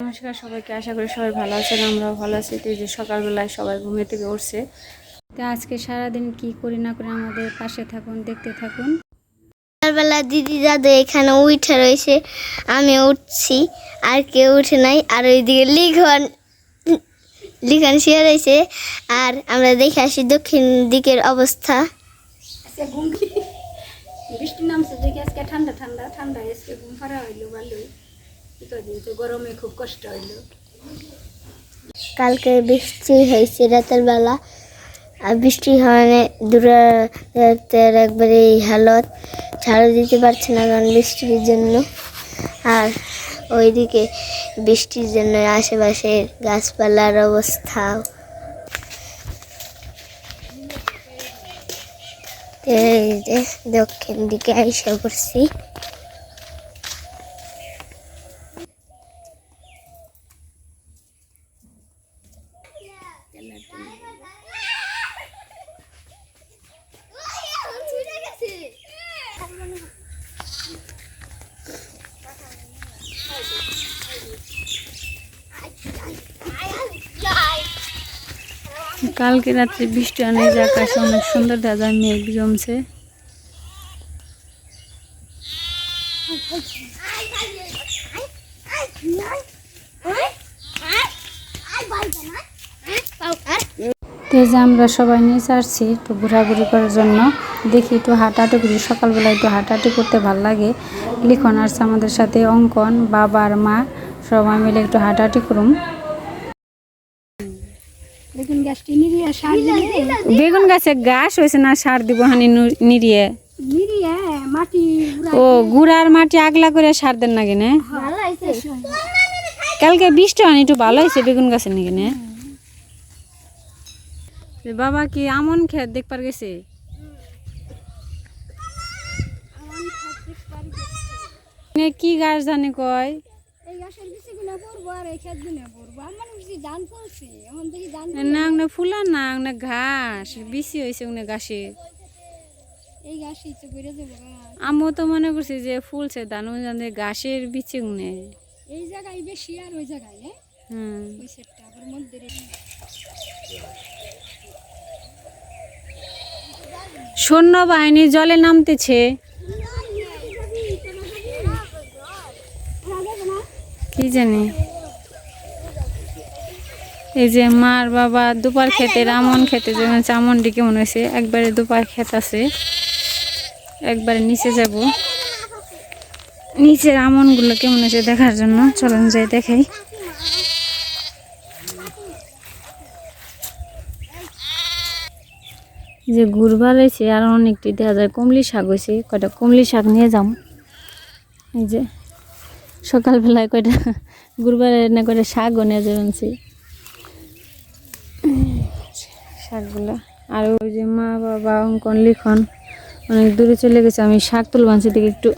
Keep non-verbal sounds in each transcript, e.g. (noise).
নমস্কার সবাইকে আশা করি সবাই ভালো আছেন আমরাও ভালো আছি। তো যে সকালবেলায় সবাই ঘুমিয়ে থেকে উঠছে। তো আজকে সারাদিন কি করি না করে আমাদের পাশে থাকুন দেখতে থাকুন। সকালবেলা দিদি দাদু এখানে উঠে রয়েছে আমি উঠছি আর কেউ উঠে নাই আর ওইদিকে লিখন লিখন শুয়ে রয়েছে আর আমরা দেখে আসি দক্ষিণ দিকের অবস্থা। বৃষ্টি নামছে দেখে আজকে ঠান্ডা ঠান্ডা ঠান্ডা আজকে ঘুম ফারা হইল ভালোই। গরমে খুব কষ্ট হইল। কালকে বৃষ্টি হয়েছে রাতের বেলা। আর বৃষ্টি হওয়ানে দূরের একবারে এই হালত। ঝাড়ু দিতে পারছে না কারণ বৃষ্টির জন্য। আর ওইদিকে বৃষ্টির জন্য আশেপাশের গাছপালার অবস্থা। এই যে দক্ষিণ দিকে আইসা পড়ছি। কালকে রাত্রে বৃষ্টি অনেক, আকাশে অনেক সুন্দর যায় মেঘ জমছে। আমরা সবাই নিয়ে আসছি একটু ঘোরাঘুরি করার জন্য। দেখি একটু হাঁটাহাঁটি করি, সকালবেলা একটু হাঁটাহাঁটি করতে ভালো লাগে। লিখন আসছে আমাদের সাথে অঙ্কন, বাবা আর মা, সবাই মিলে একটু হাঁটাহাঁটি করুম। বেগুন গাছটি নিরিয়া সার বেগুন গাছে ঘাস হয়েছে না সার দিব হানি নিরিয়ে। ও গুড়ার মাটি আগলা করে সার দেন না কিনে? কালকে বৃষ্টি হয়নি একটু ভালো হয়েছে বেগুন গাছের নাকি না। বাবা কি আমন খেত দেখবার গেছে? কি গাছ জানি কয়? এই গাছের বিচি গুলো আর এই খেতগুলো ধান ধান না না ফুলা না না ঘাস বেশি হয়েছে উনি। আমিও তো মনে করছি যে ফুলছে দানু জানে ঘাসের বিচে উনে এই জায়গায় বেশি আর ওই জায়গায় হ্যাঁ হুম ওই সেটটা আবার মধ্যে রেখে সৈন্য বাহিনী জলে নামতেছে কি জানি এই যে মার বাবা দুপার খেতে আমন খেতে যেমন চামন দিকে মনে হয়েছে, একবারে দুপার ক্ষেত আছে। একবারে নিচে যাব। নিচের আমনগুলো কেমন হয়েছে দেখার জন্য, চলুন যাই দেখাই। যে গুড়বার হয়েছে, আর অনেকটি দেখা যায়। কমলি শাক হয়েছে, কয়টা? কমলি শাক নিয়ে যাম। এই যে সকালবেলায় কয়টা গুড়বার না করে শাকও নিয়ে যাবেনছি শাকগুলো। আর ওই যে মা বাবা অঙ্কন লিখন অনেক দূরে চলে গেছে। আমি শাক তুলবানছি দেখি একটু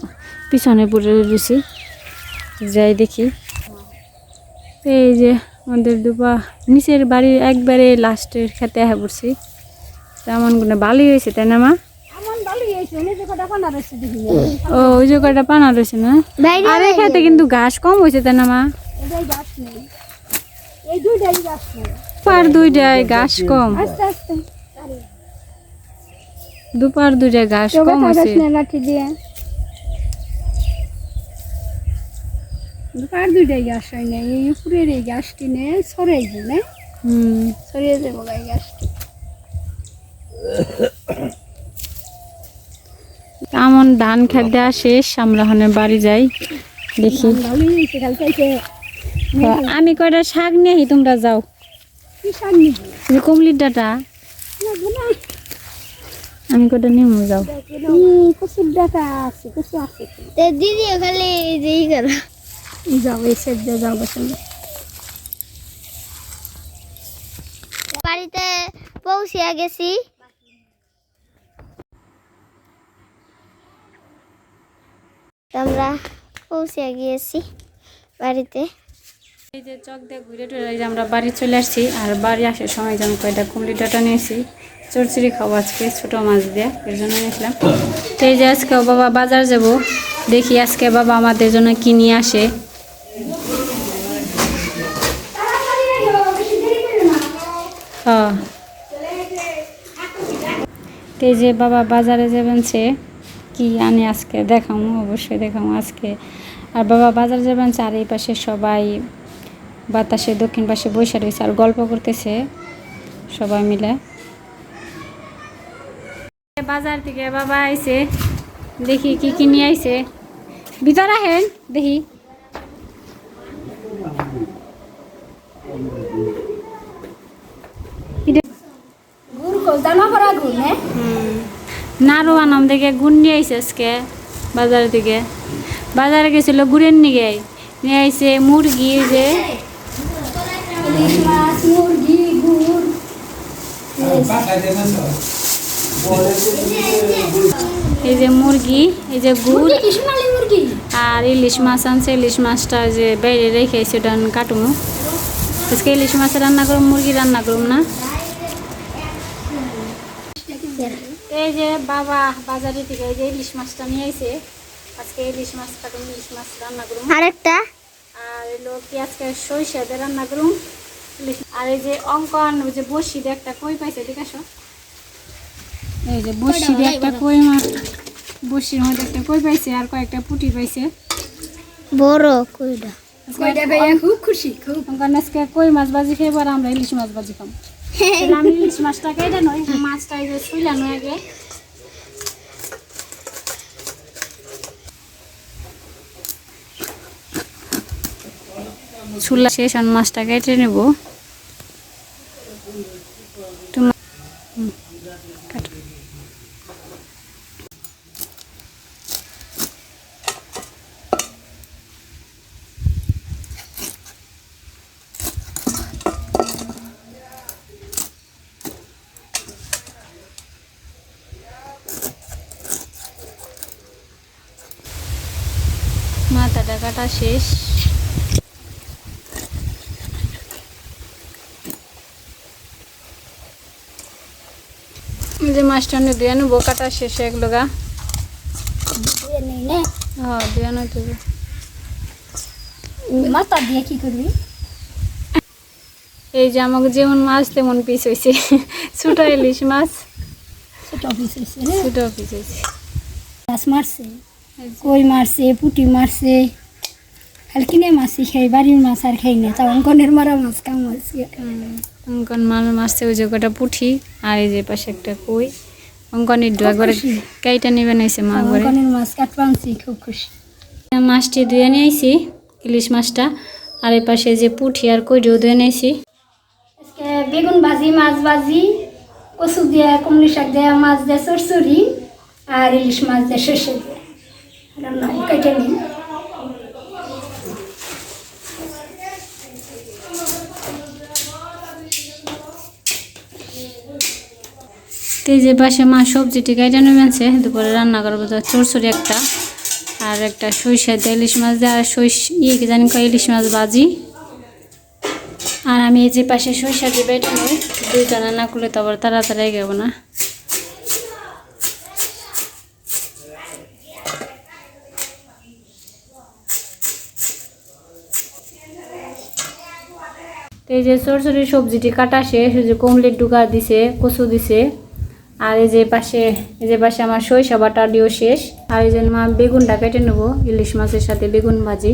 পিছনে পড়ে রয়েছি। যাই দেখি। এই যে আমাদের দুপা নিচের বাড়ির একবারে লাস্টের খেতে হ্যাঁ পড়ছি। তেমন কোনো ভালোই হয়েছে তাই না মা? ও ওই যে কয়টা পানা রয়েছে না? আর খেতে কিন্তু ঘাস কম হয়েছে তাই না মা? এই দুইটাই গাছ দুপার দুইটায় ঘাস কম। দুপার দুইটায় ঘাস কম দুইটাই গাছ হয় না এই উপরের এই নে হুম। সরিয়ে ধান খেত দেওয়া শেষ আমরা ওখানে বাড়ি যাই দেখি। আমি কয়টা শাক নিয়ে তোমরা যাও। কমলির ডাটা। আমি কয়টা নিয়ে যাও। ই, কচুর ডাটা আছে কচু আছে দিদি খালি এই করো যাও এই সাইড দিয়ে যাও বসে বাড়িতে পৌঁছে গেছি। তো আমরা পৌঁছে গিয়েছি বাড়িতে। এই যে চক দিয়ে ঘুরে টুরে যে আমরা বাড়ি চলে আসছি, আর বাড়ি আসার সময় যেমন কয়েকটা কুমড়ি ডাটা নিয়েছি চুরচুরি খাব আজকে ছোটো মাছ দিয়ে, এর জন্য নিয়েছিলাম। তো এই যে আজকে বাবা বাজার যাব, দেখি আজকে বাবা আমাদের জন্য কি নিয়ে আসে। হ্যাঁ। এই যে বাবা বাজারে যাবেন সে, কি আনে আজকে দেখামো, অবশ্যই দেখামো আজকে। আর বাবা বাজার যাবেন আর এই পাশে সবাই বাতাসে দক্ষিণ পাশে বসে রয়েছে আর গল্প করতেছে সবাই মিলে। বাজার থেকে বাবা আইছে দেখি কি কি নিয়ে আইছে। ভিতরে আহেন দেখি। হ্যাঁ? আনাম গুড় নিয়ে আইছে আজকে বাজার থেকে। বাজারে গেছিল গুড়ের নিয়ে নিয়ে আইছে মুরগি যে ইলিশ মাছ মুরগি গুড় এই যে মুরগি এই যে গুড়। কি আর ইলিশ মাছ আনছে ইলিশ মাছটা যে বাইরে রেখে সেটা কাটুমু আজকে ইলিশ মাছ রান্না করুম মুরগি রান্না করুম না। এই যে বাবা বাজারে থেকে এই যে ইলিশ মাছটা নিয়ে আইছে। আজকে ইলিশ মাছ কাটুম ইলিশ মাছ রান্না করুম। আরেকটা। আর এলো পেঁয়াজকে সরিষা দিয়ে রান্না করুম? আর এই যে অঙ্কন ওই যে বসি দিয়ে একটা কই পাইছে আছে এই যে বসি দিয়ে একটা কই মাছ বসির মধ্যে একটা কই পাইছে আর কয়েকটা পুটি পাইছে। বড় কইটা? ভাইয়া? খুব খুশি খুব। অঙ্কন আজকে কই মাছ ভাজি খেয়ে আমরা ইলিশ মাছ ভাজি খাম (laughs) আমি ইলিশ মাছটা কেটে নই মাছটা এই যে শুইলানো আগে। চুলা শেষ আর মাছটা কেটে নেব। মাথাটা কাটা শেষ। যে মাছটা নিয়ে ধুয়ে নেব কাটা শেষে এগুলো গা হ্যাঁ ধুয়ে দিয়ে কি করবি? এই যে আমাকে যেমন মাছ তেমন পিস হয়েছে ছোট ইলিশ মাছ। ছোট অফিস হয়েছে হ্যাঁ ছোট পিস হয়েছে মাছ মারছে? কই মারছে? পুটি মারছে? কিনে মাছই খাই বাড়ির মাছ আর খাই না তা অঙ্কনের মারা মাছ কাম মাছ অঙ্কন মাল মাছতে ওই যে কটা পুঠি আর এই যে পাশে একটা কই অঙ্কনের দু একবারে। কাইটা নিবে নাইছে মা একবারে অঙ্কনের মাছ কাটবা আনছি খুব খুশি মাছটি ধুয়ে নিয়েছি ইলিশ মাছটা আর এই পাশে যে পুঠি আর কইটাও ধুয়ে নিয়েছি আজকে বেগুন ভাজি মাছ ভাজি কচু দিয়ে কুমড়ি শাক দিয়ে মাছ দিয়ে চরচুরি আর ইলিশ মাছ দিয়ে সর্ষে দিয়ে রান্না কেটে নিই তো এই যে পাশে মা সবজিটি কাইটা নেবেছে দুপুরে রান্না করব তো চরচড়ি একটা, আর একটা সরিষা দিয়ে ইলিশ মাছ দিয়ে, আর সরিষ ইয়ে কি জানি কয়, ইলিশ মাছ ভাজি। আর আমি এই যে পাশে সরিষা সরিষাটি বেটে নিই, দুইটা রান্না করলে তো আবার তাড়াতাড়ি গেব না। এই যে সরসরি সবজিটি কাটা শেষ যে কমলেট ডুকা দিছে, কচু দিছে। আর এই যে পাশে এই যে পাশে আমার সই বাটা দিও শেষ। আর এই যে মা বেগুনটা কেটে নেব ইলিশ মাছের সাথে বেগুন ভাজি।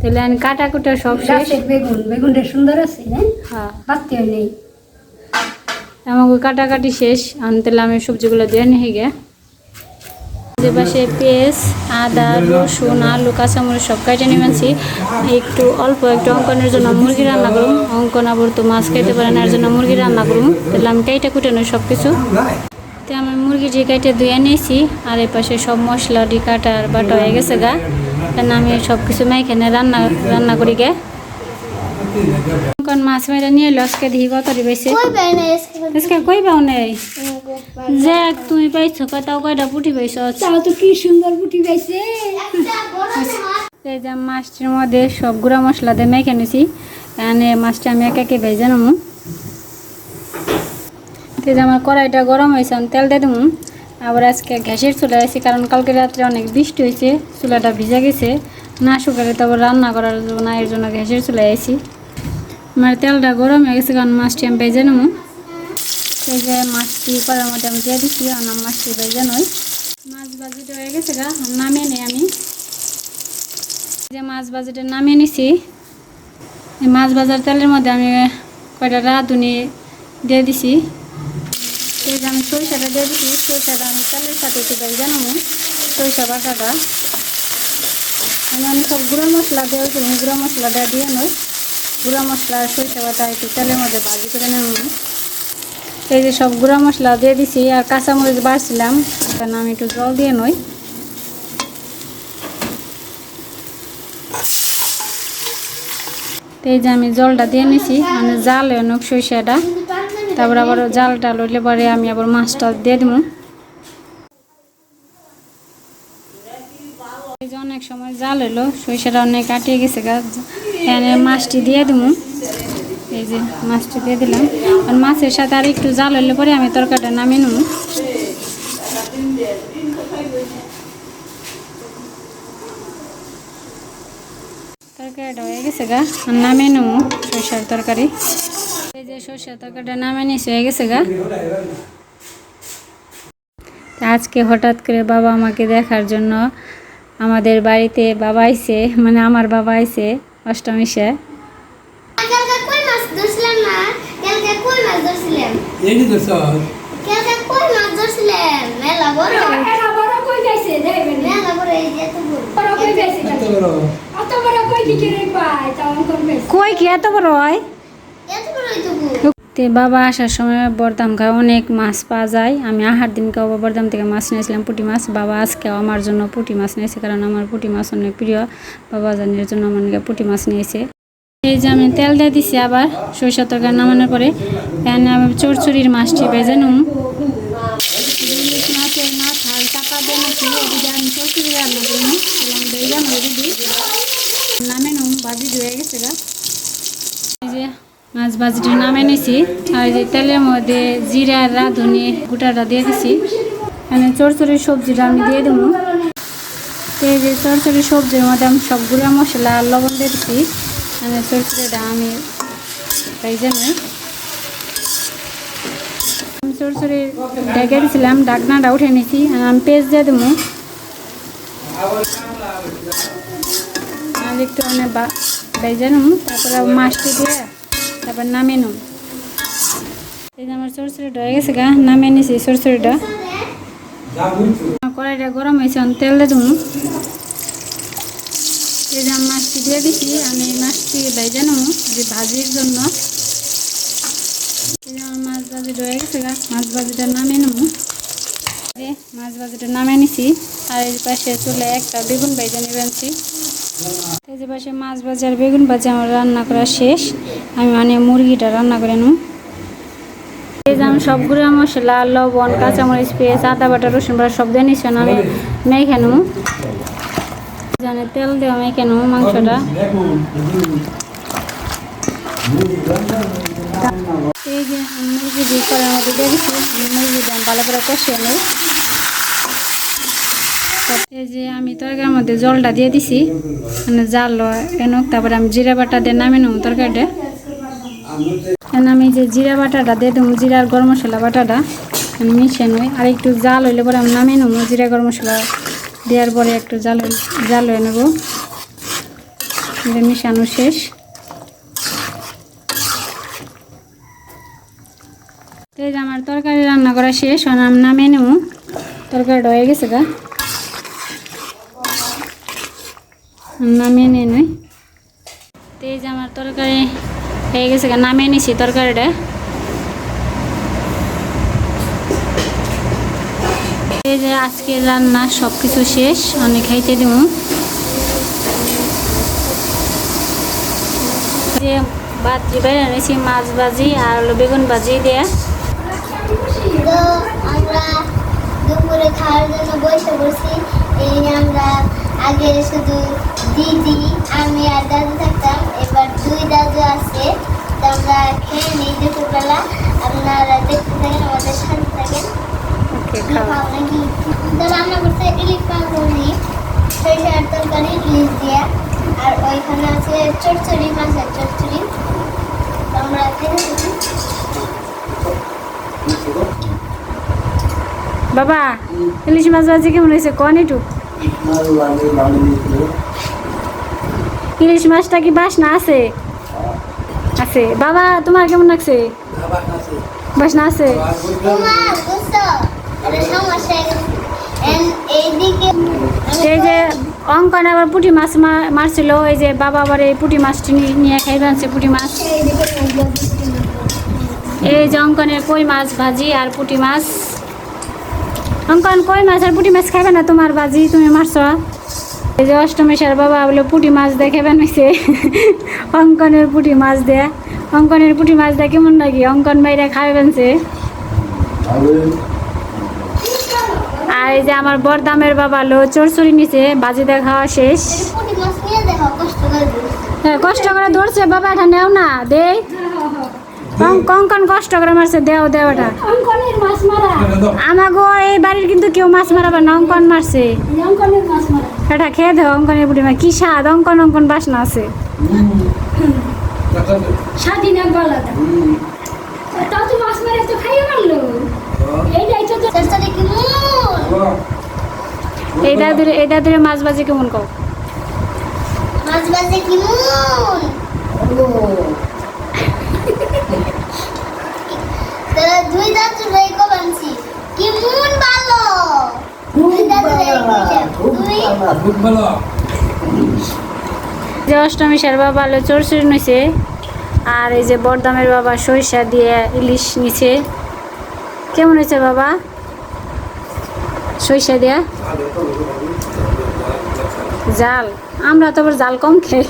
তাহলে আমি কাটা কুটা সব শেষ। বেগুন বেগুনটা সুন্দর আছে হ্যাঁ। বাড়তে নেই। আমাকে কাটাকাটি শেষ। আমি তাহলে আমি সবজিগুলো দিয়ে নিয়ে গে যে পাশে পেঁয়াজ, আদা, রসুন, আলু, কাঁচামরিচ সব কেটে নিয়েছি একটু অল্প একটু অঙ্কনের জন্য মুরগি রান্না করুন অঙ্কন আবার তো মাছ খাইতে পারে না এর জন্য মুরগি রান্না করুন তাহলে আমি কুটে নিই সব কিছু তো আমি মুরগি যে কেটে ধুয়ে নিয়েছি আর এই পাশে সব মশলাটি কাটা কাটার বাটা হয়ে গেছে গা। কেন আমি সব কিছু মাইখানে রান্না রান্না করি গে। অঙ্কন মাছ মেরে নিয়ে এলো? আজকে দেখি কত না আজকে? কই পাও নেই? যাক তুমি পাইছো কতাও কয়টা পুঠি পাইছ? তাও তো কি সুন্দর পুটি পাইছে। এই যে মাছটির মধ্যে সব গুঁড়া মশলা দিয়ে মেখে নিছি। এখানে মাছটা আমি একে একে ভেজে নেব। তো আমার কড়াইটা গরম হয়েছে আমি তেল দিয়ে দেবো। আবার আজকে গ্যাসের চুলা আছে কারণ কালকে রাত্রে অনেক বৃষ্টি হয়েছে চুলাটা ভিজে গেছে। না শুকালে তো রান্না করার জন্য না এর জন্য গ্যাসের চুলায় আছি। আমার তেলটা গরম হয়ে গেছে, কারণ মাছটি আমি ভেজে নেব। সেই যে মাছটি করার মধ্যে আমি দিয়ে দিচ্ছি আর আমার মাছটি ভেজে নই। মাছ ভাজিটা হয়ে গেছে গা নামিয়ে নিই আমি। যে মাছ ভাজিটা নামিয়ে নিছি। এই মাছ ভাজার তেলের মধ্যে আমি কয়টা রাঁধুনি দিয়ে দিছি। এই যে আমি সরিষাটা দিয়ে দিছি, সরিষাটা আমি তেলের সাথে একটু ভেজে নেব, সরিষা বাটাটা। আমি আমি সব গুঁড়ো মশলা দেওয়া গুঁড়ো মশলাটা দিয়ে নই। গুঁড়া মশলা আর সরিষা বাটা একটু তেলের মধ্যে ভাজি করে নেব এই যে সব গুঁড়া মশলা দিয়ে দিছি আর কাঁচামরিচ বাড়ছিলাম কারণ আমি একটু জল দিয়ে নই। এই যে আমি জলটা দিয়ে নিছি মানে জাল অনেক সরিষাটা। তারপর আবার জালটা লইলে পরে আমি আবার মাছটা দিয়ে দিব এই যে অনেক সময় জাল হলো সরিষাটা অনেক কাটিয়ে গেছে গাছ এখানে মাছটি দিয়ে দেবো এই যে মাছটি দিয়ে দিলাম। আর মাছের সাথে আর একটু জাল হলে পরে আমি তরকারিটা নামিয়ে নেব। তরকারিটা হয়ে গেছে গা, আর নামিয়ে নেব সরষার তরকারি। এই যে সরষার তরকারিটা নামিয়ে নিয়েছে হয়ে গেছে গা। আজকে হঠাৎ করে বাবা আমাকে দেখার জন্য আমাদের বাড়িতে বাবা আইসে মানে আমার বাবা আইছে। অষ্টমীশে সে। কই কি এত বড় হয়? তে বাবা আসার সময় বরদাম খায় অনেক মাছ পাওয়া যায়। আমি আহার দিনকে বাবা বরদাম থেকে মাছ নিয়েছিলাম পুঁটি মাছ। বাবা আজকেও আমার জন্য পুঁটি মাছ নিয়েছে কারণ আমার পুঁটি মাছ অনেক প্রিয়। বাবা জানির জন্য আমার পুঁটি মাছ নিয়েছে এই যে আমি তেল দিয়ে দিছি আবার সরিষা তরকারি নামানোর পরে। এখানে আমি চরচুরির মাছটি বেজে নুন নামে নুন ভাজি ধুয়ে গেছে গা। এই যে মাছ ভাজিটা নামে নিছি, আর তেলের মধ্যে জিরা, রাঁধুনি গোটাটা দিয়ে দিছি। এখানে চরচড়ির সবজিটা আমি দিয়ে দেবো। এই যে চরচড়ির সবজির মধ্যে আমি সব মশলা আর লবণ দিয়ে দিছি। মানে চরচড়িটা আমি ভেজে নিই আমি চরচড়ি ঢেকে দিয়েছিলাম ডাকনাটা উঠে নিছি, আর আমি পেস্ট দিয়ে দেবো। আর একটু মানে ভেজে নেব, তারপরে মাছটি দিয়ে তারপর নামিয়ে নেব। এই যে আমার সরষেটা হয়ে গেছে গা, নামিয়ে নিছি বুঝছ কড়াইটা গরম হয়েছে, আমি তেল দিয়ে দেবো। এই যে আমি মাছটি দিয়ে দিছি, আমি মাছটি ভেজে নেব যে ভাজির জন্য। এই যে আমার মাছ ভাজিটা হয়ে গেছে গা, মাছ ভাজিটা নামিয়ে নেব। মাছ ভাজিটা নামিয়ে নিছি, আর এই পাশে চলে একটা বেগুন ভেজে নেবেনছি এই যে পাশে মাছ ভাজি আর বেগুন ভাজি আমার রান্না করা শেষ। আমি মানে মুরগিটা রান্না করে নেব। আমি সব গুঁড়া মশলা, লবণ, কাঁচামরিচ, পেঁয়াজ, আদা বাটা, রসুন বাটা সব দিয়ে নিচ্ছি আমি মেখে নেব। জানে তেল দেওয়া মেখে নেব মাংসটা। এই যে মুরগি দিয়ে করার মধ্যে আমি মুরগি দিয়ে ভালো করে কষিয়ে নেই এই যে আমি তরকারির মধ্যে জলটা দিয়ে দিছি। মানে জাল এনুক তারপরে আমি জিরা বাটা দিয়ে নামিয়ে নেব তরকারিটা। এখন আমি যে জিরা বাটাটা দিয়ে দেবো জিরা গরম মশলা বাটাটা, আমি মিশিয়ে নই আর একটু জাল হইলে পরে আমি নামিয়ে নেব, জিরা গরম মশলা দেওয়ার পরে একটু জাল জাল হয়ে নেব। মিশানো শেষ। তো আমার তরকারি রান্না করা শেষ এখন আমি নামিয়ে নেব। তরকারিটা হয়ে গেছে গা। নামিয়ে নিয়ে নই তো এই যে আমার তরকারি হয়ে গেছে গা, নামিয়ে নিছি তরকারিটা। এই যে আজকের রান্না সব কিছু শেষ আমি খাইতে দিব যে বাজি বাইরে এনেছি মাছ ভাজি আর হলো বেগুন ভাজি দিয়ে। আমরা দুপুরে খাওয়ার জন্য বসে বসি এই আমরা আগে শুধু দিদি আমি আর দাদু থাকতাম। এবার দুই দাদু আছে তো আমরা খেয়ে নিই দুপুরবেলা। আপনারা দেখতে থাকেন আমাদের সাথে থাকেন। রান্না করতে ইলিশ পাউনি সরিষার তরকারি ইলিশ দিয়া। আর ওইখানে আছে চচ্চড়ি মাছের চচ্চড়ি। বাবা ইলিশ মাছ ভাজি কেমন হয়েছে? কন একটু। ইলিশ মাছটা কি বাসনা আছে? আছে। বাবা, তোমার কেমন লাগছে? বাসনা আছে? এই যে অঙ্কন আবার পুঁটি মাছ মারছিল, এই যে বাবা আবার এই পুঁটি মাছটি নিয়ে খাইবে আনছে পুঁটি মাছ। এই যে অঙ্কনের কই মাছ, ভাজি আর পুঁটি মাছ। অঙ্কন, কই মাছ আর পুঁটি মাছ খাবে না তোমার ভাজি? তুমি মারছ এই যে অষ্টমী সার বাবা বলে পুঁটি মাছ দেখে বানাইছে। অঙ্কনের পুঁটি মাছ দেয়া। অঙ্কনের পুটি মাছ দেয়া কেমন লাগে? অঙ্কন বাইরে খাবে বানছে। আর এই যে আমার বরদামের বাবা লো চোরচুরি নিচে বাজি দেখা শেষ। হ্যাঁ কষ্ট করে ধরছে বাবা এটা নেও না দে কঙ্কন কষ্ট করে মারছে দেও দেও এটা। আমাগো এই বাড়ির কিন্তু কেউ মাছ মারাবে না অঙ্কন মারছে। অঙ্কনের মাছ মারা। এটা খেয়ে দেও অঙ্কনের বুড়ি মা কি স্বাদ? অঙ্কন অঙ্কন বাসনা আছে। স্বাধীন এক আলাদা তাও তো মাছ মারে তো খাইয়ে মারলো। এইটাই তো চরচরে কি মন এই দাদুরে এই মাছ বাজি কেমন কও? মাছ বাজে কি মন দুই দাঁত রেই কবানছি কি ভালো? দুই দাঁত রেই খুব ভালো যে সার বাবা লো চোরচুরি নিছে, আর এই যে বরদামের বাবা সরিষা দিয়ে ইলিশ নিছে। কেমন হয়েছে বাবা? সরিষা দিয়া? জাল। আমরা তো আবার জাল কম খাই।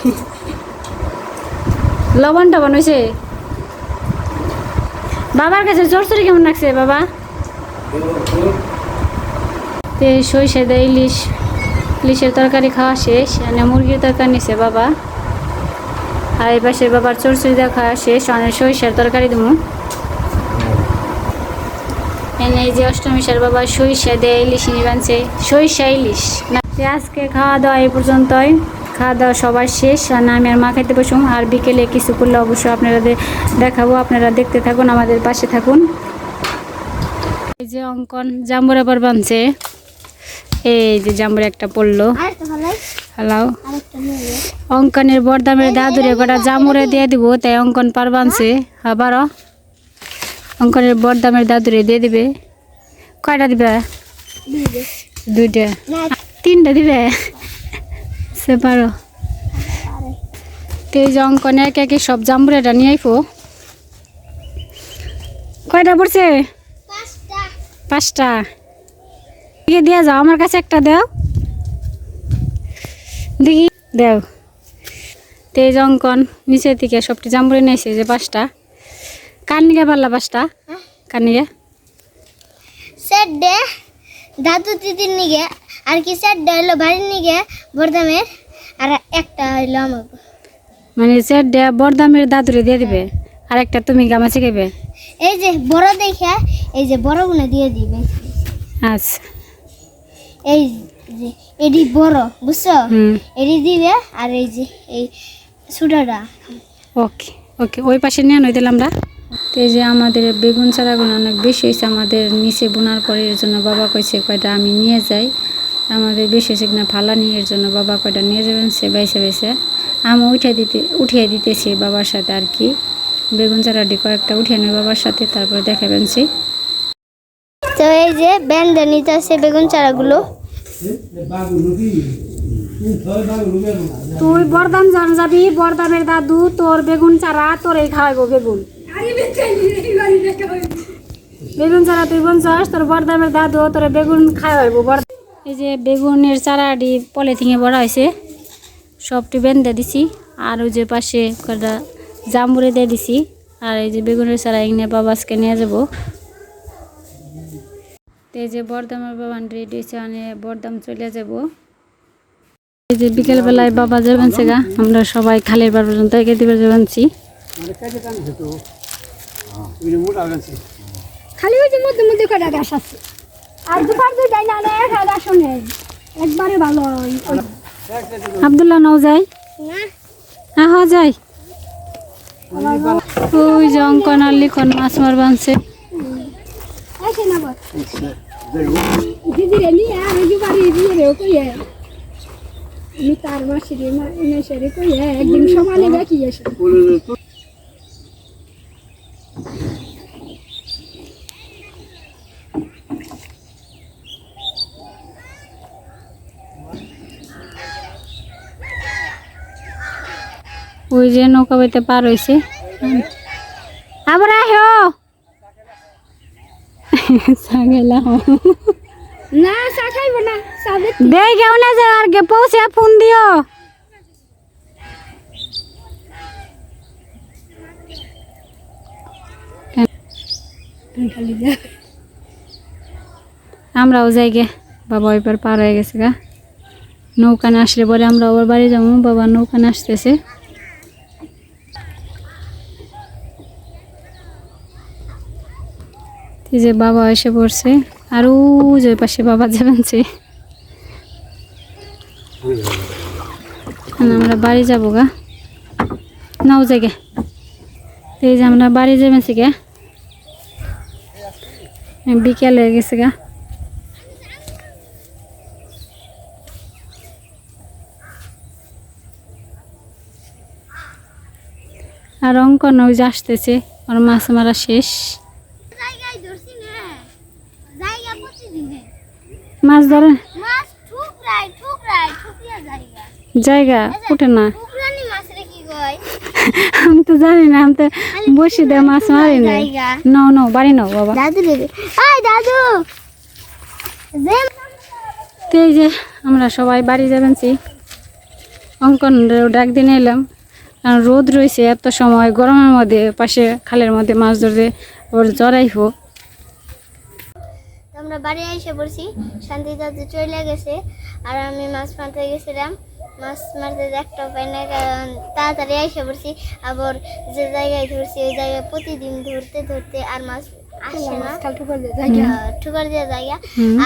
লবণ টবণ হয়েছে? বাবার কাছে চরচরি কেমন লাগছে বাবা? তে সরিষা দেয় ইলিশ। ইলিশের তরকারি খাওয়া শেষ মানে মুরগির তরকারি নিছে বাবা। আর এই পাশের বাবার চরচরি দেওয়া খাওয়া শেষ, অনেক সরিষার তরকারি দেবো এনে এই যে অষ্টমী সার বাবা সরিষা দেয়, ইলিশ নিয়ে বানছে। সরিষা, ইলিশ। আজকে খাওয়া দাওয়া এই পর্যন্তই। খাওয়া দাওয়া সবার শেষ, আর না আমি আর মা খাইতে বসুম। আর বিকেলে কিছু করলে অবশ্যই আপনারা দেখাবো, আপনারা দেখতে থাকুন, আমাদের পাশে থাকুন। এই যে অঙ্কন জাম্বুর আবার বানছে। এই যে জাম্বুর একটা পড়ল। হ্যালো অঙ্কনের বরদামের দাদুরে কটা জামুরে দিয়ে দিব তাই অঙ্কন পার বানছে আবারও। অঙ্কনের বরদামের দাদুরে দিয়ে দিবে। কয়টা দিবে? দুইটা। তিনটা দিবে? সে পারো। তো এই যে অঙ্কনে একে একে সব জামুরেটা নিয়ে আইফো। কয়টা পড়ছে? পাঁচটা। দিকে দিয়ে যাও আমার কাছে একটা দাও। দেখি দাও। তেজ জঙ্কন নিচের দিকে সবটি জাম্বুরে নিয়েছে যে পাঁচটা। নিকে পারলা পাঁচটা? নিকে সেট ডে দাদু দিদির নিগে আর কি সেট ডে হলো বাড়ির নিগে বর্দামের আর একটা হইল আমার মানে দেয়া বরদামের দাদুরে দিয়ে দিবে আর একটা তুমি গামা শিখাইবে এই যে বড় দেখে এই যে বড়গুলো দিয়ে দিবে। আচ্ছা। এই যে এডি বড় বুঝছ? এডি দিবে আর এই যে এই সুডাটা ওকে ওকে ওই পাশে নিয়ে নই দিলাম আমরা। তো এই যে আমাদের বেগুন চারাগুলো অনেক বেশি হয়েছে আমাদের নিচে বোনার পরে এর জন্য বাবা কইছে কয়টা আমি নিয়ে যাই। আমাদের বেশি হয়েছে কিনা ফালা নিয়ে এর জন্য বাবা কয়টা নিয়ে যাবেন সে বাইসে বাইসে আমি উঠে দিতে উঠিয়ে দিতেছি বাবার সাথে আর কি। বেগুন চারাটি কয়েকটা উঠিয়ে নেই বাবার সাথে তারপর দেখাবেন সে। তো এই যে ব্যান্ড নিতে আছে বেগুন চারাগুলো। তুই বরদাম জান যাবি, বরদামের দাদু, তোর বেগুন চারা তোর এই খাওয়াইবো বেগুন। বেগুন চারা তুই বলছস তোর বরদামের দাদু, তোর বেগুন খাওয়াইবো বর এই যে বেগুনের চারাটি পলিথিনে বড় হয়েছে, সবটি বেঁধে দিছি, আর ওই যে পাশে কটা জাম্বুরে দিয়ে দিছি, আর এই যে বেগুনের চারা এখানে বাবাসকে নিয়ে যাব। তো এই যে বরদামের বাবান রেডি হয়েছে মানে বরদাম চলে যাব। এই যে বিকেলবেলায় বাবা যাবেন সেগা আমরা সবাই খালের বার পর্যন্ত দিবে যাবেনছি খালি ওই যে মধ্যে মধ্যে কটা গাছ আছে। আর দুপার দুই যাই না নেই একবারে ভালো আবদুল্লাহ নাও যাই। হ্যাঁ হ্যাঁ যাই। ওই যে অঙ্কন আর লিখন মাছ মার বানছে আসে না বল দিদি রে নিয়ে আর ওই বাড়ি দিয়ে রে কই আমি তার মাসি রে মা এনে সেরে কই একদিন সমানে ওই যে নৌকা বাইতে পার হয়েছে আবার আহো পৌঁছে ফোন দিও। আমরাও যাই গে। বাবা এবার পার হয়ে গেছে গা। নৌকানে আসলে পরে আমরা আবার বাড়ি যাব। বাবা নৌকানে আসতেছে। এই যে বাবা এসে পড়ছে। আর ও যে পাশে বাবা যাবেন আমরা বাড়ি যাব গা। নাও যাই গে তো এই যে আমরা বাড়ি যাবেন গে। বিকেল হয়ে গেছে গা। আর অঙ্কন ওই যে আসতেছে। ওর মাছ মারা শেষ জায়গায় ধরছি না জায়গা প্রতিদিনে মাছ ধরে? জায়গা উঠে না। (laughs) আমি তো জানি না আমি তো বসে দিয়ে মাছ মারি না নাও নাও বাড়ি নাও বাবা। দাদু দাদু। তো এই যে আমরা সবাই বাড়ি যাবেনছি অঙ্কন ডাক দিনে এলাম। কারণ রোদ রয়েছে এত সময় গরমের মধ্যে পাশে খালের মধ্যে মাছ ধরতে ওর জড়াই হোক আমরা বাড়ি এসে পড়ছি। শান্তি দাদু চলে গেছে আর আমি মাছ মারতে গেছিলাম। মাছ মারতে একটাও পাই না কারণ তাড়াতাড়ি এসে পড়ছি। আবার যে জায়গায় ধরছি ওই জায়গায় প্রতিদিন ধরতে ধরতে আর মাছ আসে না। জায়গা দেওয়া জায়গা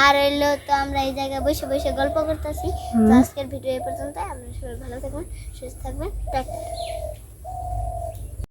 আর হইল তো আমরা এই জায়গায় বসে বসে গল্প করতেছি। তো আজকের ভিডিও এই পর্যন্ত আপনারা সবাই ভালো থাকবেন সুস্থ থাকবেন। টাটা।